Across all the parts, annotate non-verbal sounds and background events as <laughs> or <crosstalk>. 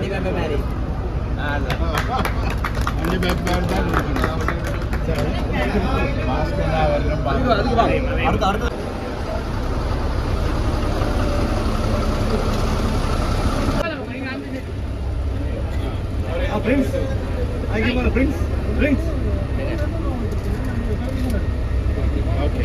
Remember Mary. అన్ని పెడతారు prince ఆగి మన ప్రిన్స్ ప్రిన్స్ ఓకే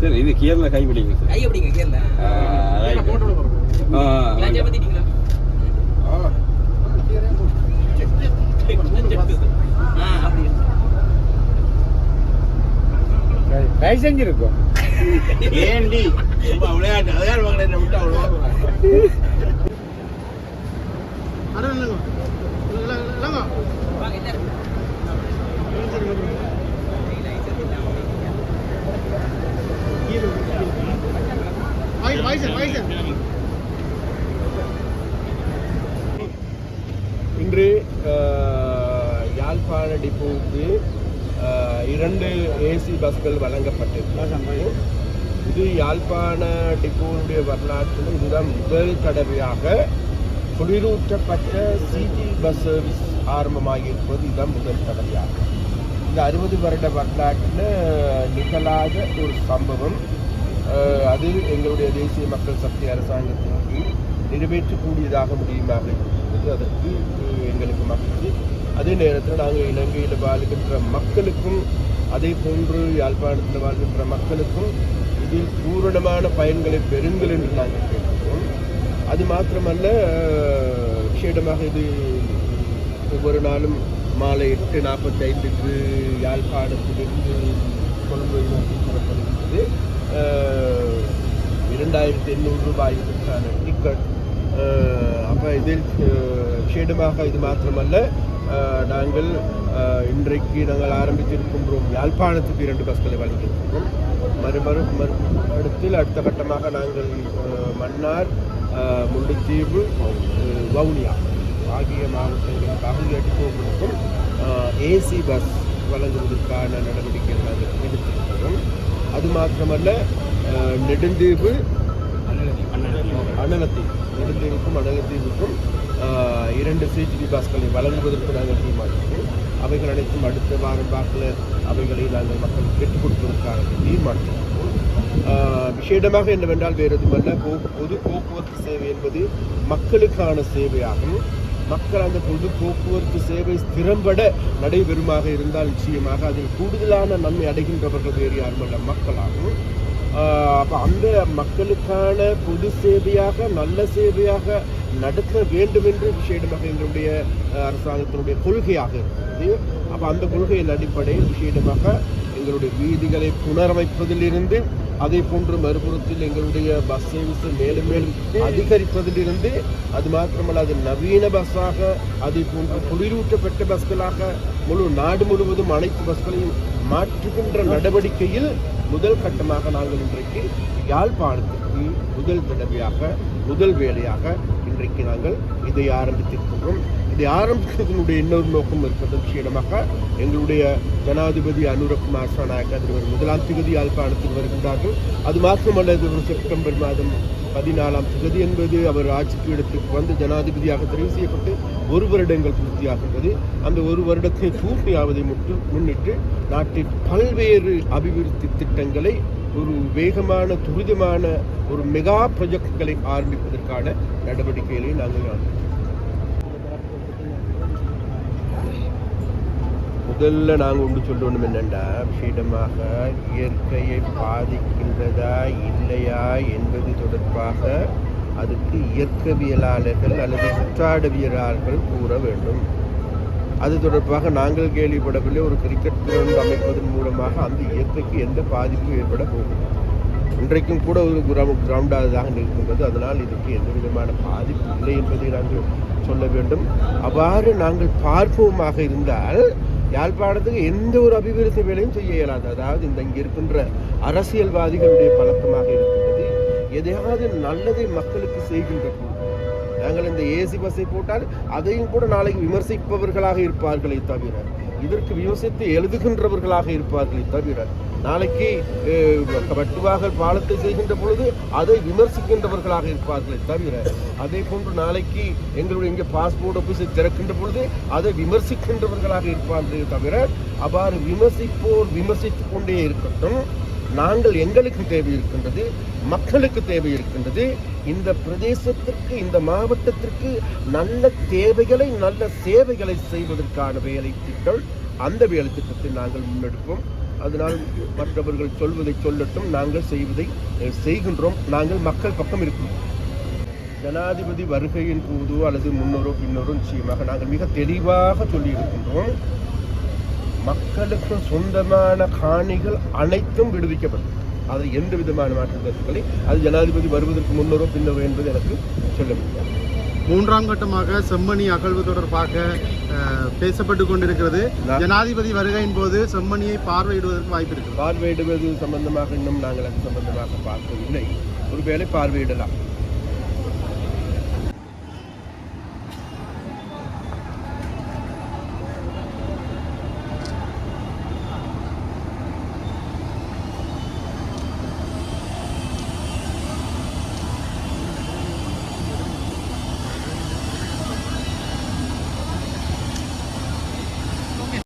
சரி இது கியர்ல கை பிடிங்க சார் ஆ, right. ஆ, right. கை செஞ்சிருக்கோம். <laughs> ஏண்டி? விளையாட்டு இன்று யாழ்ப்பாண டிப்போவுக்கு இரண்டு ஏசி பஸ்கள் வழங்கப்பட்டிருக்கிறது இது யாழ்ப்பாண டிப்போவுடைய வரலாற்றில் இதுதான் முதல் தடவையாக குளிரூற்றப்பட்ட சிடி பஸ் சர்வீஸ் ஆரம்பமாகி இருப்பது இதுதான் முதல் தடவையாக. இந்த அறுபது வருட வரலாற்றில் நிகழாத ஒரு சம்பவம். அது எங்களுடைய தேசிய மக்கள் சக்தி அரசாங்கத்தின் கீழ் நிறைவேற்றக்கூடியதாக முடியுமாக இருக்கிறது அதற்கு எங்களுக்கு மகிழ்ச்சி அதே நேரத்தில் நாங்கள் இலங்கையில் வாழ்கின்ற மக்களுக்கும் அதே போன்று யாழ்ப்பாணத்தில் வாழ்கின்ற மக்களுக்கும் இதில் பூரணமான பயன்களை பெறுங்கள் என்று நாங்கள் கேட்கிறோம் அது மாத்திரமல்ல விஷேடமாக இது ஒவ்வொரு நாளும் மாலை எட்டு நாற்பத்தைந்துக்கு யாழ்ப்பாணத்திலிருந்து கொழும்பு நோக்கி புறப்படுகிறது. இரண்டாயிரத்தி எண்ணூறு ரூபாய் டிக்கெட் அப்போ இதில் விஷேடமாக இது மாத்திரமல்ல. நாங்கள் இன்றைக்கு நாங்கள் ஆரம்பித்திருக்கின்றோம் யாழ்ப்பாணத்துக்கு இரண்டு பஸ்களை வழங்கியிருக்கின்றோம் மறுமறு மறு அடுத்தில் அடுத்த கட்டமாக நாங்கள் மன்னார் அஹ், முல்லைத்தீவு வவுனியா ஆகிய மாவட்டங்களின் பகுதியாட்டி அடிப்பவர்களுக்கும் ஏசி பஸ் வழங்குவதற்கான நடவடிக்கைகள் நாங்கள் எடுத்திருக்கிறோம். அது மாத்திரமல்ல நெடுந்தீவு அனலத்தீவு நெடுந்தீவுக்கும் அனலத்தீவுக்கும் அஹ், இரண்டு சிஜிபி பாஸ்களை வழங்குவதற்கு நாங்கள் தீர்மானித்தோம். அவைகள் அனைத்தும் அடுத்த வாரம் வாக்கில் அவைகளை நாங்கள் மக்களுக்கு பெற்றுக் கொடுப்பதற்காக தீர்மானித்தோம். விஷேடமாக விசேடமாக என்னவென்றால் வேறு எதுவுமல்ல பொது போக்குவரத்து சேவை என்பது மக்களுக்கான சேவையாகும். மக்கள் அந்த பொது போக்குவரத்து சேவை திறம்பட நடைபெறுமாக இருந்தால் நிச்சயமாக அதில் கூடுதலான நன்மை அடைகின்றவர்கள் வேறு யாருமல்ல மக்களாகும். அப்போ அந்த மக்களுக்கான பொது சேவையாக நல்ல சேவையாக நடத்த வேண்டும் என்று விசேடமாக எங்களுடைய அரசாங்கத்தினுடைய கொள்கையாக இருக்கிறது அப்போ அந்த கொள்கையின் அடிப்படையில் விஷயமாக எங்களுடைய வீதிகளை புனரமைப்பதிலிருந்து அதே போன்று மறுபுறத்தில் எங்களுடைய பஸ் சர்வீஸை மேலும் மேலும் அதிகரிப்பதிலிருந்து அது மாத்திரமல்ல அது நவீன பஸ்ஸாக அதே போன்று குளிரூட்டப்பட்ட பஸ்களாக முழு நாடு முழுவதும் அனைத்து பஸ்களையும் மாற்றுகின்ற நடவடிக்கையில் முதல் கட்டமாக நாங்கள் இன்றைக்கு யாழ்ப்பாணத்திற்கு முதல் தடவையாக முதல் வேலையாக இன்றைக்கு நாங்கள் இதை ஆரம்பித்திருக்கின்றோம். இதை ஆரம்பித்ததனுடைய இன்னொரு நோக்கம் இருப்பது விஷயமாக எங்களுடைய ஜனாதிபதி அனுரகுமார் சனாயக் அதிபர் முதலாம் திகதி யாழ்ப்பாணத்தில் வருகின்றார்கள். அது மாத்திரமல்ல செப்டம்பர் மாதம் பதினாலாம் திகதி என்பது அவர் ஆட்சிக்கு இடத்துக்கு வந்து ஜனாதிபதியாக தெரிவு செய்யப்பட்டு ஒரு வருடங்கள் பூர்த்தியாகின்றது. அந்த ஒரு வருடத்தை பூர்த்தியாவதை முட்டு முன்னிட்டு நாட்டில் பல்வேறு அபிவிருத்தி திட்டங்களை ஒரு வேகமான துரிதமான ஒரு மெகா ப்ரொஜெக்ட்களை ஆரம்பிப்பதற்கான நடவடிக்கைகளை நாங்கள் முதல்ல நாங்கள் ஒன்று சொல்லணும் என்னென்னா விஷயமாக இயற்கையை பாதிக்கின்றதா இல்லையா என்பது தொடர்பாக அதுக்கு இயற்கவியலாளர்கள் அல்லது சுற்றாடவியலாளர்கள் கூற வேண்டும். அது தொடர்பாக நாங்கள் கேள்விப்படவில்லை. ஒரு கிரிக்கெட் கிரவுண்ட் அமைப்பதன் மூலமாக அந்த இயற்கைக்கு எந்த பாதிப்பும் ஏற்பட போகும் இன்றைக்கும் கூட ஒரு கிரௌண்ட் கிரவுண்டாக இருக்கின்றது அதனால் இதுக்கு எந்த விதமான பாதிப்பு இல்லை என்பதை நாங்கள் சொல்ல வேண்டும். அவ்வாறு நாங்கள் பார்ப்போமாக இருந்தால் யாழ்ப்பாணத்துக்கு எந்த ஒரு அபிவிருத்தி வேலையும் செய்ய இயலாது. அதாவது இந்த இங்கே இருக்கின்ற அரசியல்வாதிகளுடைய பழக்கமாக இருக்கின்றது. எதையாவது நல்லதை மக்களுக்கு செய்கின்ற போது நாங்கள் இந்த ஏசி பஸ்ஸை போட்டால் அதையும் கூட நாளைக்கு விமர்சிப்பவர்களாக இருப்பார்களே தவிர இதற்கு விமர்சித்து எழுதுகின்றவர்களாக இருப்பார்களே தவிர நாளைக்கு வட்டுவாக பாலத்தை செய்கின்ற பொழுது அதை விமர்சிக்கின்றவர்களாக இருப்பார்களே தவிர அதே போன்று நாளைக்கு எங்களுடைய இங்கே பாஸ்போர்ட் ஆஃபீஸை திறக்கின்ற பொழுது அதை விமர்சிக்கின்றவர்களாக இருப்பார்களே தவிர அவ்வாறு விமர்சிப்போர் விமர்சித்து கொண்டே இருக்கட்டும். நாங்கள் எங்களுக்கு தேவை இருக்கின்றது மக்களுக்கு தேவை இருக்கின்றது இந்த பிரதேசத்திற்கு இந்த மாவட்டத்திற்கு நல்ல தேவைகளை நல்ல சேவைகளை செய்வதற்கான வேலை திட்டம் அந்த வேலை திட்டத்தை நாங்கள் முன்னெடுப்போம். அதனால் மற்றவர்கள் சொல்வதை சொல்லட்டும் நாங்கள் செய்வதை செய்கின்றோம். நாங்கள் மக்கள் பக்கம் இருக்கிறோம். ஜனாதிபதி வருகையின் போதோ அல்லது முன்னோரோ பின்னோரோ நிச்சயமாக நாங்கள் மிக தெளிவாக சொல்லியிருக்கின்றோம். மக்களுக்கு சொந்தமான காணிகள் அனைத்தும் விடுவிக்கப்படும். அது எந்த விதமான மாற்று கருத்துக்களை? அது ஜனாதிபதி வருவதற்கு முன்னரோ பின்னரோ என்பது எனக்கு சொல்ல முடியாது மூன்றாம் கட்டமாக செம்மணி அகழ்வு தொடர்பாக பேசப்பட்டு கொண்டிருக்கிறது. ஜனாதிபதி வருகையின் போது செம்மணியை பார்வையிடுவதற்கு வாய்ப்பு இருக்கு பார்வையிடுவது சம்பந்தமாக இன்னும் நாங்கள் அது சம்பந்தமாக பார்க்கவில்லை. ஒருவேளை பார்வையிடலாம்.